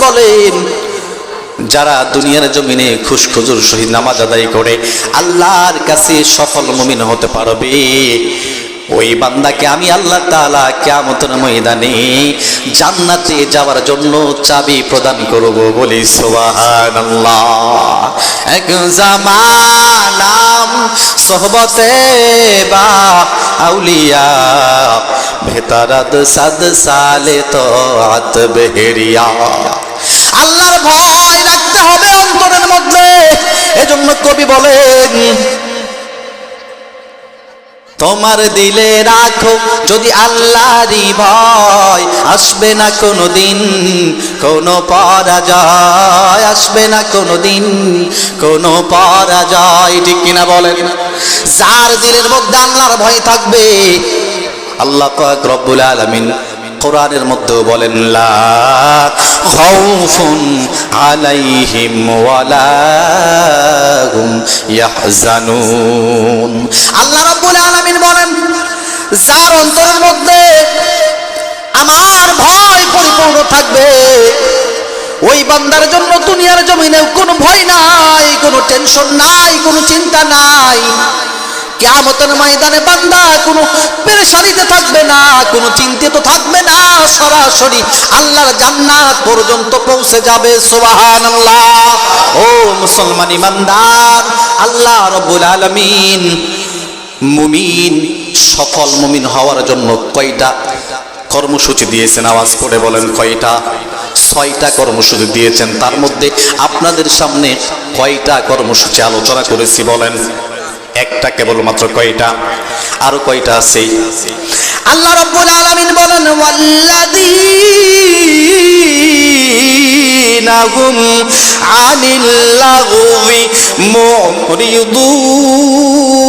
বলেন, যারা দুনিয়ার জমিনে খুশখুজুর সহিত নামাজ আদায় করে, আল্লাহর কাছে সফল মুমিন হতে পারবে। ওই বান্দাকে আমি আল্লাহ তাআলা কিয়ামতের ময়দানে জান্নাতে যাওয়ার জন্য চাবি প্রদান করব বলি, সুবহানাল্লাহ। এক জামানাম সোহবতে বা আউলিয়া, ভেতরাত সাদ সালে তো আত বেহেরিয়া। আল্লাহর ভয় রাখতে হবে অন্তরের মধ্যে। এজন্য কবি বলেন তোমার দিলে রাখো, যদি আল্লাহরই ভয়, আসবে না কোনো দিন কোনো পরাজয়, আসবে না কোনো দিন কোনো পরাজয়। ঠিক কিনা বলেন? যার দিলের মধ্যে আল্লাহর ভয় থাকবে, আল্লাহ রব্বুল আলামিন কোরআনের মধ্যে বলেন, লা আলাইহিম ওয়ালা হুম ইয়াহজানুন। আল্লাহ রাব্বুল যার অন্তরের মধ্যে আমার ভয় পরিপূর্ণ থাকবে। ওই বান্দার জন্য দুনিয়ার জমিনে কোনো ভয় নাই, কোনো টেনশন নাই, কোনো চিন্তা নাই। কেয়ামতের ময়দানে বান্দা কোনো পেরেশানিতে থাকবে না, কোনো চিন্তিত থাকবে না। সরাসরি আল্লাহর জান্নাত পর্যন্ত পৌঁছে যাবে, সুবহানাল্লাহ। ও মুসলমান ইমানদার, আল্লাহ রব্বুল আলামিন মুমিন সফল মুমিন হওয়ার জন্য কয়টা কর্মসূচি দিয়েছেন? আওয়াজ করে বলেন কয়টা? ছয়টা কর্মসূচি দিয়েছেন। তার মধ্যে আপনাদের সামনে কয়টা কর্মসূচি আলোচনা করেছি বলেন। একটা কেবলমাত্র কয়টা? আরও কয়টা আছে? আল্লাহ রাব্বুল আলামিন বলেন, ওয়াল্লাযীনা হুম আনিল মুরিদুন।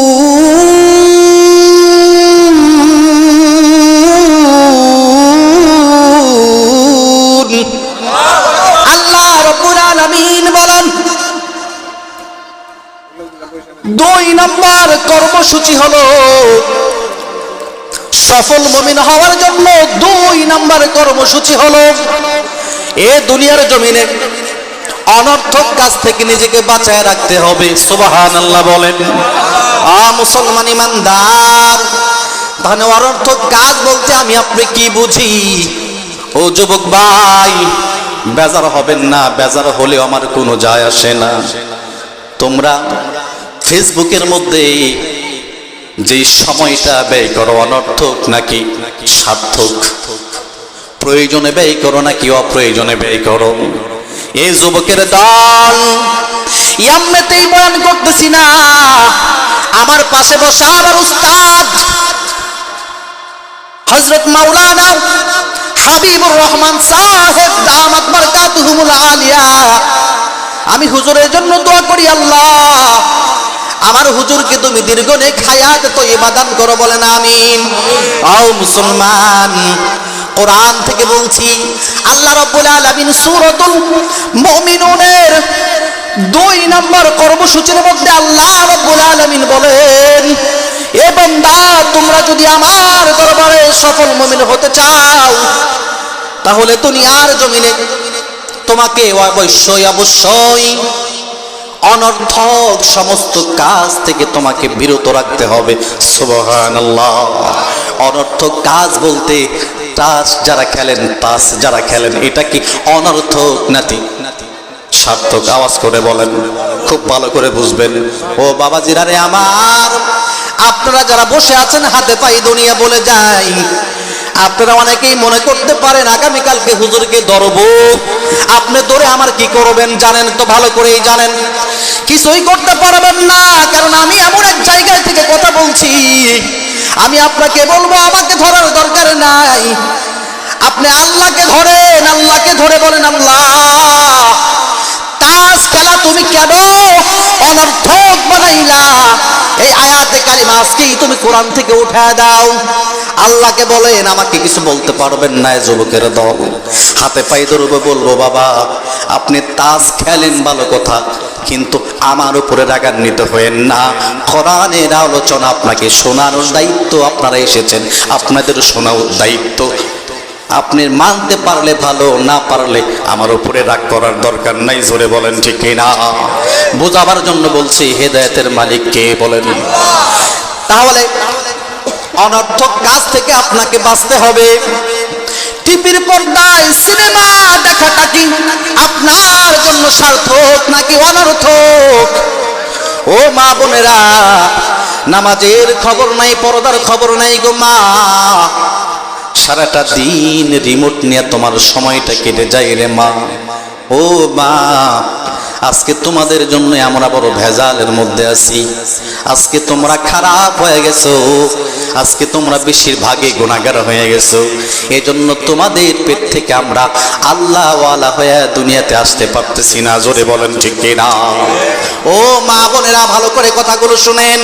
কর্মসূচি হলো। সফল মমিন হওয়ার জন্য দুই নম্বর কর্মসূচি হলো এ দুনিয়ার জমিনে অনর্থক কাজ থেকে নিজেকে বাঁচায় রাখতে হবে। সুবাহান আল্লাহ বলেন। আ মুসলমান ইমানদার তাহলে অনর্থক কাজ বলতে আমি আপনি কি বুঝি? ও যুবক ভাই, বেজার হবেন না, বেজার হলে আমার কোনো যায় আসে না। তোমরা ফেসবুকের মধ্যে যে সময়টা ব্যয় করো, অনর্থক নাকি সার্থক? প্রয়োজনে ব্যয় করো নাকি অপ্রয়োজনে ব্যয় করো? এই যুবকের দল, ইয়াম্মেতেই বয়ান করতেছি না। আমার পাশে বসা আমার উস্তাদ হজরত মাওলানা হাবিবুর রহমান সাহেব, দামাত বারকাতুহুমুল আলিয়া। আমি হুজুরের জন্য দোয়া করি, আল্লাহ। আমার হুজুরকে তুমি দীর্ঘ নেক হায়াত তো ইবাদান করো বলেন আমিন। আও মুসলমান, কোরআন থেকে বলছি, আল্লাহ রাব্বুল আলামিন সূরাতুল মুমিনুনের দুই নম্বর কর্মসূচির মধ্যে আল্লাহ রাব্বুল আলামিন বলেন, এ বান্দা, তোমরা যদি আমার দরবারে সফল মুমিন হতে চাও, তাহলে দুনিয়ার জমিনে তোমাকে অবশ্যই অবশ্যই অনর্থক সমস্ত কাজ থেকে তোমাকে বিরত রাখতে হবে। সুবহান অনর্থক কাজ বলতে তাস যারা খেলেন, তাস যারা খেলেন, এটা কি অনর্থক নাতি সার্থক, আওয়াজ করে বলেন। খুব ভালো করে বুঝবেন। ও বাবাজিরা রে আমার, আপনারা যারা বসে আছেন, হাতে পাই দুনিয়া বলে যাই আপনারা অনেকেই মনে করতে পারেন, আগামীকালকে হুজুরকে ধরব। আপনি ধরে আমার কি করবেন জানেন তো, ভালো করেই জানেন। কিছুই করতে পারবেন না, কারণ আমি এমন এক জায়গায় থেকে কথা বলছি। আমি আপনাকে বলব, আমাকে ধরার দরকার নাই। আপনি আল্লাহকে ধরেন, আল্লাহকে ধরে বলেন, আল্লাহ তাস খেলা তুমি কেন অনর্থক বানাইলা? এই কালিমা আজকেই তুমি কোরআন থেকে উঠা দাও। আল্লাহকে বলেন, আমাকে কিছু বলতে পারবেন না যুবকের দল। হাতে পাই ধরবে বলব, বাবা, আপনি তাস খেলেন, ভালো কথা, কিন্তু আমার উপরে রাগান্বিত হয়েন না। কোরআনের আলোচনা আপনাকে শোনানোর দায়িত্ব আপনারা এসেছেন। আপনাদের শোনাও দায়িত্ব। আপনি মানতে পারলে ভালো, না পারলে আমার উপরে রাগ করার দরকার নাই, জোরে বলেন ঠিক না বোঝাবার জন্য বলছি, হেদায়েতের মালিক কে বলেন? তাহলে অনর্থক কাজ থেকে আপনাকে বাঁচতে হবে। টিভির পর্দায় সিনেমা দেখাটা কি আপনার জন্য সার্থক নাকি অনর্থক? ও মা বোনেরা, নামাজের খবর নাই, পর্দার খবর নাই গো মা। সারাটা দিন রিমোট নিয়ে তোমার সময়টা কেটে যায় রে মা। ও মা, আজকে তোমাদের জন্য আমরা বড় ভেজালের মধ্যে আছি। আজকে তোমরা খারাপ হয়ে গেছো। আজকে তোমরা বেশিরভাগে গুণাগার হয়ে গেছো। এজন্য তোমাদের পেট থেকে আমরা আল্লাহওয়ালা হয়ে দুনিয়াতে আসতে পারতেছি না, জোরে বলেন ঠিক না ও মা, বোনেরা, ভালো করে কথাগুলো শুনেন।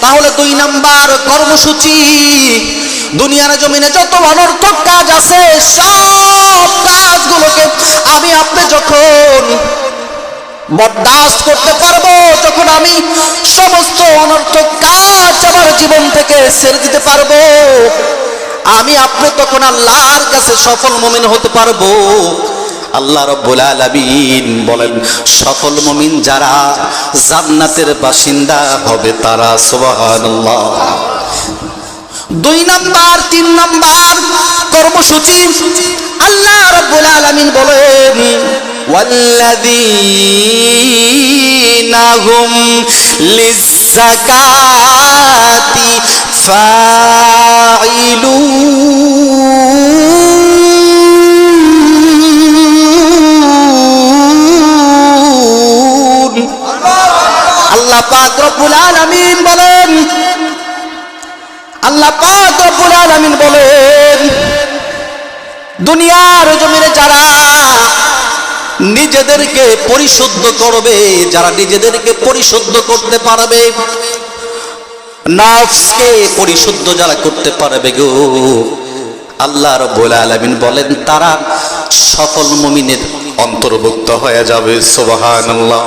তাহলে দুই নাম্বার কর্মসূচি। দুনিয়ার জমিনে যত অনর্থক কাজ আছে, সব কাজগুলোকে আমি আপনি যখন বরদাস্ত করতে পারব, যখন আমি সমস্ত অনর্থক কাজ আমার জীবন থেকে ছেড়ে দিতে পারব, আমি আপনি তখন আল্লাহর কাছে সফল মমিন হতে পারব। আল্লাহ রব্বুল আলামিন বলেন, সফল মমিন যারা জান্নাতের বাসিন্দা হবে তারা সুবহানাল্লাহ। দুই নাম্বার তিন নাম্বার কর্মসূচি। আল্লাহ রব্বুল আলামিন বলেন ওয়াল্লাযীনা হুম লিজ্জাকাতি ফাঈলুন। দুনিয়ার জমিনে যারা নিজেদেরকে পরিশুদ্ধ করবে, যারা নিজেদেরকে পরিশুদ্ধ করতে পারবে, নফসকে পরিশুদ্ধ যারা করতে পারবে গো। আল্লাহ রব্বুল আলামিন বলেন, তারা সফল মুমিনের অন্তর্ভুক্ত হয়ে যাবে, সুবহানাল্লাহ।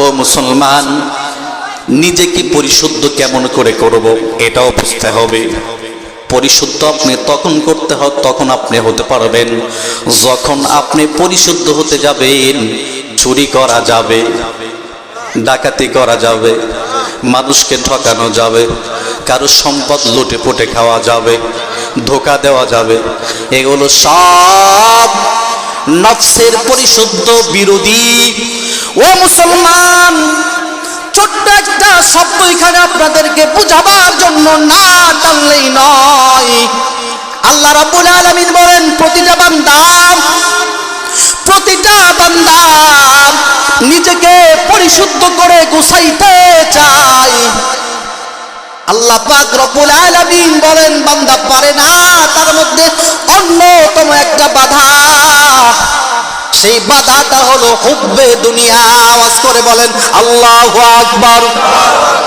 ও মুসলমান, নিজেকে পরিশুদ্ধ কেমন করে করব, এটাও বুঝতে হবে। পরিশুদ্ধ আপনি তখন করতে হয় তখন আপনি হতে পারবেন। যখন আপনি পরিশুদ্ধ হতে যাবেন, চুরি করা যাবে, ডাকাতি করা যাবে, মানুষকে ঠকানো যাবে কারও সম্পদ লুটে পুটে খাওয়া যাবে, ধোকা দেওয়া যাবে, এগুলো সব নফসের পরিশুদ্ধ বিরোধী। ও মুসলমান, ছোট্ট একটা শব্দ এখানে আপনাদেরকে বুঝাবার জন্য না টানলেই নয়। আল্লাহ রাব্বুল আলামিন বলেন, প্রতিটা বান্দা প্রতিটা বান্দা নিজেকে পরিশুদ্ধ করে গুছাইতে চায়। আল্লাহ পাক বলেন, বান্দা পারে না, তার মধ্যে অন্যতম একটা বাধা। সেই বাধাটা হলো হুব্বে দুনিয়া। আওয়াজ করে বলেন, আল্লাহ আকবার।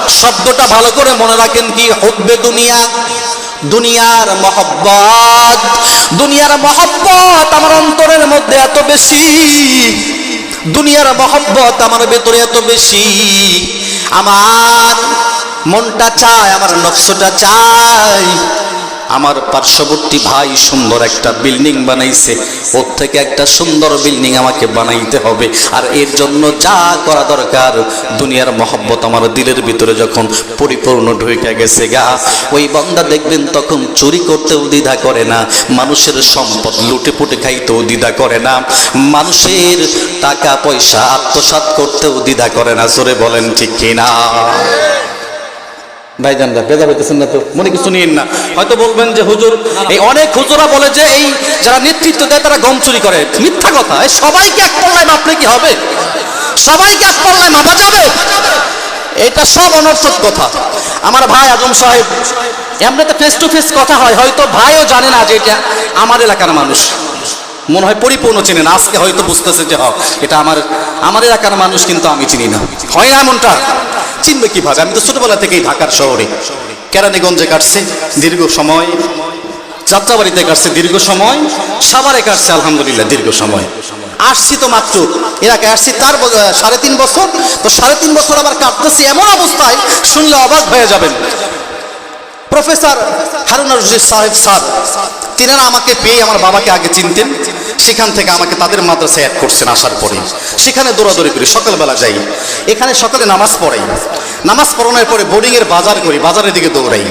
শব্দটা ভালো করে মনে রাখেন কি? হুব্বে দুনিয়া। দুনিয়ার মহব্বত। দুনিয়ার মহব্বত আমার অন্তরের মধ্যে এত বেশি। দুনিয়ার মহব্বত আমার ভেতরে এত বেশি। আমার মনটা চায়, আমার নকশটা চায়। আমার পার্শ্ববর্তী ভাই সুন্দর একটা বিল্ডিং বানাইছে। ওর থেকে একটা সুন্দর বিল্ডিং আমাকে বানাইতে হবে। আর এর জন্য যা করা দরকার, দুনিয়ার মহব্বত আমার দিলের ভিতরে যখন পরিপূর্ণ ঢুকে গেছে গা। ওই বন্দা দেখবেন তখন চুরি করতেও দ্বিধা করে না, মানুষের সম্পদ লুটে পুটে খাইতেও দ্বিধা করে না, মানুষের টাকা পয়সা আত্মসাৎ করতেও দ্বিধা করে না, জোরে বলেন ঠিক কিনা? ভাইজানরা বেজা হইতেছেন না তো? মনে কিছু নিয়েন না। হয়তো বলবেন যে, হুজুর, এই অনেক হুজুরা বলে যে, এই যারা নেতৃত্ব দেয়, তারা গম চুরি করে। মিথ্যা কথা। এই সবাইকে এক পাল্লায় মাপলে কি হবে? সবাইকে এক পাল্লায় মাপা যাবে? এটা সব অনর্থক কথা। আমার ভাই আজম সাহেব, এমনিতে ফেস টু ফেস কথা হয়, হয়তো ভাইও জানে না যে এটা আমার এলাকার মানুষ। মনে হয় পরিপূর্ণ চিনে না। আজকে হয়তো বুঝতেছে যে হ এটা আমার আমার এলাকার মানুষ কিন্তু আমি চিনি না। হয় না এমনটা? চিনবে কীভাবে? আমি তো ছোটবেলা থেকেই ঢাকার শহরে। কেরানীগঞ্জে কাটছে, দীর্ঘ সময়। যাত্রাবাড়িতে কাটছে, দীর্ঘ সময়। সাভারে কাটছে, আলহামদুলিল্লাহ, দীর্ঘ সময়। আসছি তো মাত্র এলাকায় আসছি তার সাড়ে তিন বছর। তো সাড়ে তিন বছর আবার কাটতেছি এমন অবস্থায়, শুনলে অবাক হয়ে যাবেন। প্রফেসর হারুন রশিদ সাহেব স্যার, তিনারা আমাকে পেয়ে আমার বাবাকে আগে চিনতেন। সেখান থেকে আমাকে তাদের মাদ্রাসায় অ্যাড করছেন আসার পরে। সেখানে দৌড়াদৌড়ি করি, সকালবেলা যাই। এখানে সকালে নামাজ পড়াই। নামাজ পড়ানোর পরে বোর্ডিংয়ের বাজার করি, বাজারের দিকে দৌড়াই।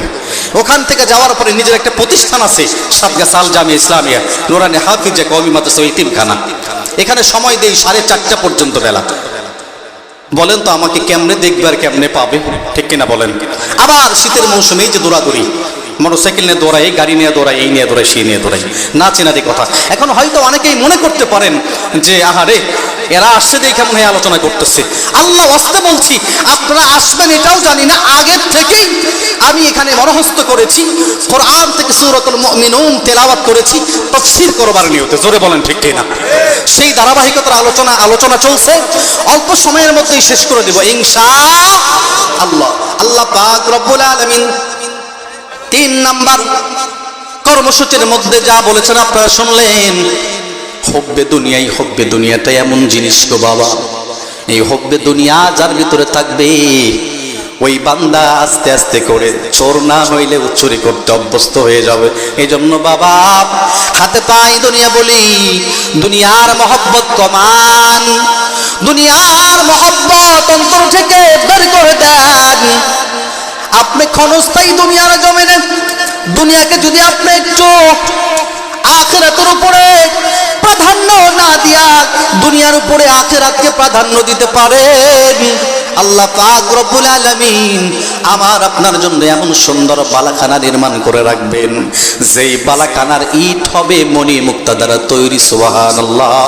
ওখান থেকে যাওয়ার পরে নিজের একটা প্রতিষ্ঠান আছে, সাতগা সাল জামি ইসলামিয়া, নোরানি হাফিজা কমি মাদ্রাসা ইতিমখানা এখানে সময় দেই সাড়ে চারটা পর্যন্ত বেলা। বলেন তো আমাকে কেমনে দেখবে আর কেমনে পাবে? ঠিক কিনা বলেন? আবার শীতের মৌসুমে এই যে দৌড়াদৌড়ি। মোটরসাইকেল নিয়ে দৌড়াই, গাড়ি নিয়ে দৌড়াই, এই নিয়ে দৌড়াই সেই নিয়ে দৌড়াই। না চেনাদি কথা। এখন হয়তো অনেকেই মনে করতে পারেন যে, আহারে, এরা আসছে দেখে মনে হয় আলোচনা করতেছে। আল্লাহ অস্তে বলছি, আপনারা আসবেন এটাও জানি না, আগের থেকেই আমি এখানে মনহস্ত করেছি, কোরআন থেকে সুরতুল মুমিনুন তেলাওয়াত করেছি, তফসির করবার নিয়তে। জোরে বলেন ঠিক কিনা? সেই ধারাবাহিকতার আলোচনা আলোচনা চলছে, অল্প সময়ের মধ্যেই শেষ করে দেব। ইনশা আল্লাহ। আল্লাহ পাক রব্বুল আলামিন তিন নাম্বার কর্মসূচির মধ্যে যা বলেছেন আপনারা শুনলেন। হব্বে দুনিয়াই হব্বে দুনিয়াটা এমন জিনিস গো বাবা। এই হব্বে দুনিয়া যার ভিতরে থাকবে, ওই বান্দা আস্তে আস্তে করে চোর না হইলে চুরি করতে অভ্যস্ত হয়ে যাবে। এই জন্য বাবা, হাতে পাই দুনিয়া বলি, দুনিয়ার মহব্বত কমান, দুনিয়ার মহব্বত অন্তর থেকে বের করে দেন। আপনি ক্ষণস্থায়ী দুনিয়ার জমিনে, দুনিয়াকে যদি আপনি একটু আখেরাতের উপরে প্রাধান্য না দিয়া দুনিয়ার উপরে আখেরাতকে প্রাধান্য দিতে পারেন আল্লাহ পাক রব্বুল আলামিন আমার আপনার জন্য এমন সুন্দর বালাখানা নির্মাণ করে রাখবেন। যেই বালাখানার ইট হবে মণি মুক্তা দ্বারা তৈরি, সুবহানাল্লাহ।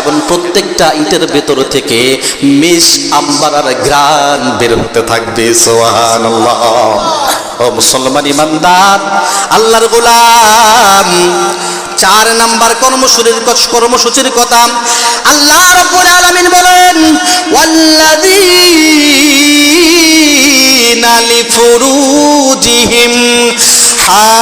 এবং প্রত্যেকটা ইটের ভেতর থেকে মিস আম্বারার গ্রান বের হতে থাকবে, সুবহানাল্লাহ। ও মুসলমান ইমানদার, আল্লাহর গোলাম চার নাম্বার কর্মসূচির কর্মসূচির কথা। আল্লাহ রাব্বুল আলামিন বলেন, ওয়াল্লাযীনা লিফুরুজিহিম হাফিজুন।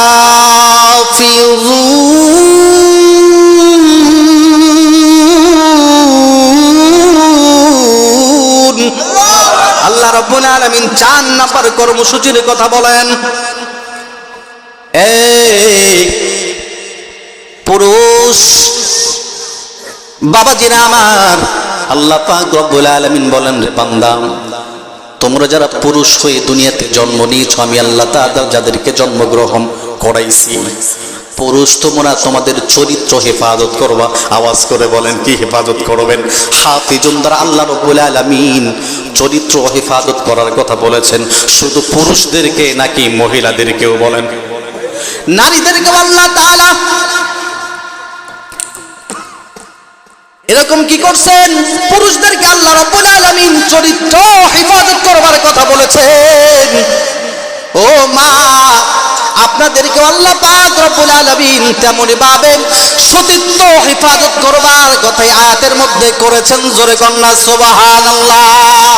আল্লাহ রাব্বুল আলামিন চার নাম্বার কর্মসূচির কথা বলেন। বাবাজিরা আমার। আল্লাহ রব্বুল আলামিন বলেন, রে বান্দা, তোমরা যারা পুরুষ হয়ে দুনিয়াতে জন্ম নিয়েছ, আমি আল্লাহ তাআলা যাদেরকে জন্মগ্রহণ করাইছি। পুরুষ তোমরা তোমাদের চরিত্র হেফাজত করবা। আওয়াজ করে বলেন, কি হেফাজত করবেন? হাফিজুন দ্বারা আল্লাহ রব্বুল আলামিন চরিত্র হেফাজত করার কথা বলেছেন। শুধু পুরুষদেরকে নাকি মহিলাদেরকেও বলেন। নারীদেরকে আল্লাহ তাআলা এরকম কি করছেন? পুরুষদেরকে আল্লাহ রাব্বুল আলামিন চরিত্র, হেফাজত করবার কথা বলেছেন। ও মা আপনাদেরকে আল্লাহ পাক রব্বুল আলামিন তেমনি ভাবে সতীত্ব, হেফাজত করবার কথাই আয়াতের মধ্যে করেছেন। জোরে কন্যা সুবহানাল্লাহ।